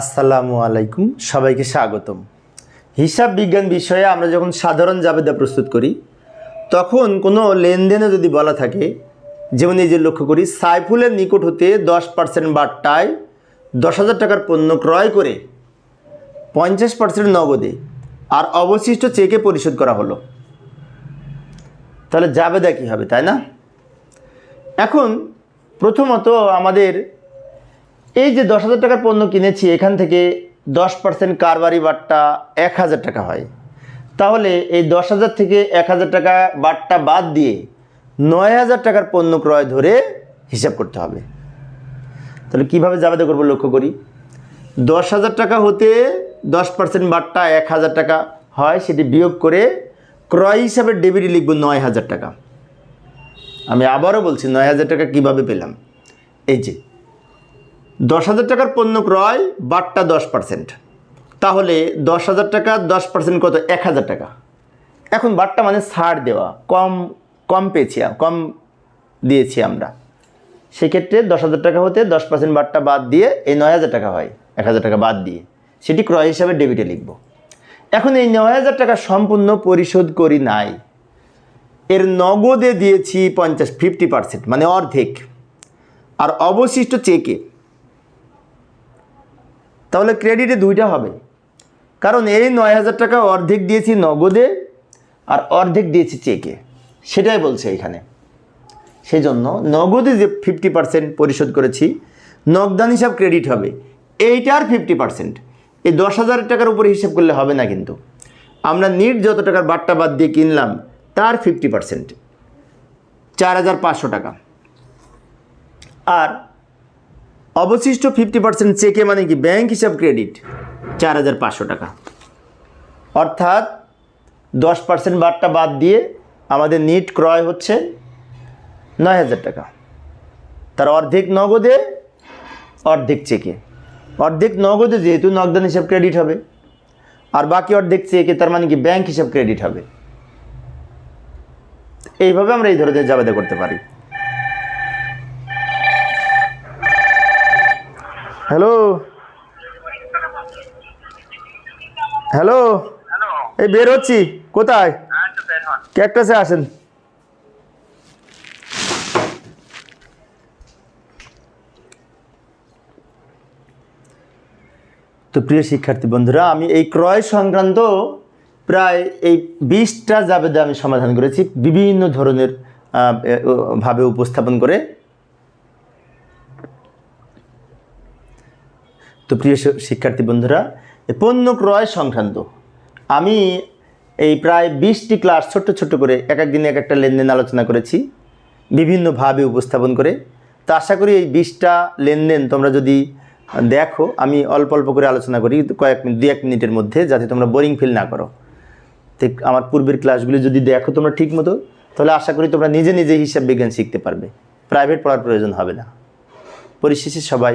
আসসালামু আলাইকুম, সবাইকে স্বাগতম। হিসাব বিজ্ঞান বিষয়ে আমরা যখন সাধারণ জাবেদা প্রস্তুত করি, তখন কোনো লেনদেনে যদি বলা থাকে, যেমন এই যে লক্ষ্য করি, সাইফুলের নিকট হতে দশ পার্সেন্ট বাট্টায় দশ হাজার টাকার পণ্য ক্রয় করে পঞ্চাশ পার্সেন্ট নগদে আর অবশিষ্ট চেকে পরিশোধ করা হলো। তাহলে জাবেদা কী হবে, তাই না? এখন প্রথমত আমাদের এই যে দশ হাজার টাকার পণ্য কিনেছি, এখান থেকে দশ পার্সেন্ট কারবারি বাট্টা এক হাজার টাকা হয়। তাহলে এই দশ হাজার থেকে এক হাজার টাকা বাট্টা বাদ দিয়ে নয় হাজার টাকার পণ্য ক্রয় ধরে হিসাব করতে হবে। তাহলে কীভাবে জাবেদা করব লক্ষ্য করি? দশ হাজার টাকা হতে দশ পার্সেন্ট বাট্টা এক হাজার টাকা হয়, সেটি বিয়োগ করে ক্রয় হিসাবে ডেবিটে লিখব নয় হাজার টাকা। আমি আবারও বলছি, নয় হাজার টাকা কীভাবে পেলাম? এই যে দশ হাজার টাকার পণ্য ক্রয়, বাট্টা দশ পার্সেন্ট তাহলে দশ হাজার টাকা, দশ পার্সেন্ট কত? এক হাজার টাকা। এখন বাট্টা মানে ছাড় দেওয়া, কম কম পেয়েছি, কম দিয়েছি আমরা। সেক্ষেত্রে দশ হাজার টাকা হতে দশ পার্সেন্ট বাট্টা বাদ দিয়ে এই নয় হাজার টাকা হয়, এক হাজার টাকা বাদ দিয়ে। সেটি ক্রয় হিসাবে ডেবিটে লিখব। এখন এই নয় হাজার টাকা সম্পূর্ণ পরিশোধ করি নাই। এর নগদে দিয়েছি পঞ্চাশ ফিফটি পার্সেন্ট মানে অর্ধেক। আর অবশিষ্ট চেকে তাহলে ক্রেডিটে দুইটা হবে। কারণ এই নয় হাজার টাকা অর্ধেক দিয়েছি নগদে আর অর্ধেক দিয়েছি চেকে। সেটাই বলছে এখানে। সেই জন্য নগদে যে ফিফটি পার্সেন্ট পরিশোধ করেছি, নগদান হিসাব ক্রেডিট হবে। এইটার ফিফটি পার্সেন্ট এই দশ হাজার টাকার উপরে হিসাব করলে হবে না কিন্তু। আমরা নিট যত টাকার বাট্টা বাদ দিয়ে কিনলাম, তার ফিফটি পার্সেন্ট চার হাজার পাঁচশো টাকা। আর অবশিষ্ট ফিফটি পার্সেন্ট চেকে মানে কি ব্যাংক হিসাব ক্রেডিট চার হাজার পাঁচশো টাকা। অর্থাৎ দশ পার্সেন্ট বারটা বাদ দিয়ে আমাদের নিট ক্রয় হচ্ছে নয় হাজার টাকা। তার অর্ধেক নগদে, অর্ধেক চেকে অর্ধেক নগদে যেহেতু নগদান হিসাব ক্রেডিট হবে, আর বাকি অর্ধেক চেকে তার মানে কি ব্যাংক হিসাব ক্রেডিট হবে। এইভাবে আমরা এই ধরনের জাবেদা করতে পারি। হ্যালো? হ্যালো? এই বের হচ্ছি কোথায়? হ্যাঁ তো ক্যাকটাসে আসেন। তো প্রিয় শিক্ষার্থী বন্ধুরা আমি এই ক্রয় সংক্রান্ত প্রায় এই বিশটা জাবেদা আমি সমাধান করেছি বিভিন্ন ধরনের আহ, ভাবে উপস্থাপন করে। তো প্রিয় শিক্ষার্থী বন্ধুরা পণ্য ক্রয় সংক্রান্ত, আমি এই প্রায় বিশটি ক্লাস ছোট্ট ছোট্ট করে এক এক দিনে এক একটা লেনদেন আলোচনা করেছি, বিভিন্নভাবে উপস্থাপন করে। তো আশা করি এই বিশটা লেনদেন তোমরা যদি দেখো, আমি অল্প অল্প করে আলোচনা করি, কয়েক মিনিট, দু এক মিনিটের মধ্যে, যাতে তোমরা বোরিং ফিল না করো। ঠিক আমার পূর্বের ক্লাসগুলি যদি দেখো তোমরা ঠিক মতো, তাহলে আশা করি তোমরা নিজে নিজে হিসাব বিজ্ঞান শিখতে পারবে। প্রাইভেট পড়ার প্রয়োজন হবে না। পরিশেষে সবাই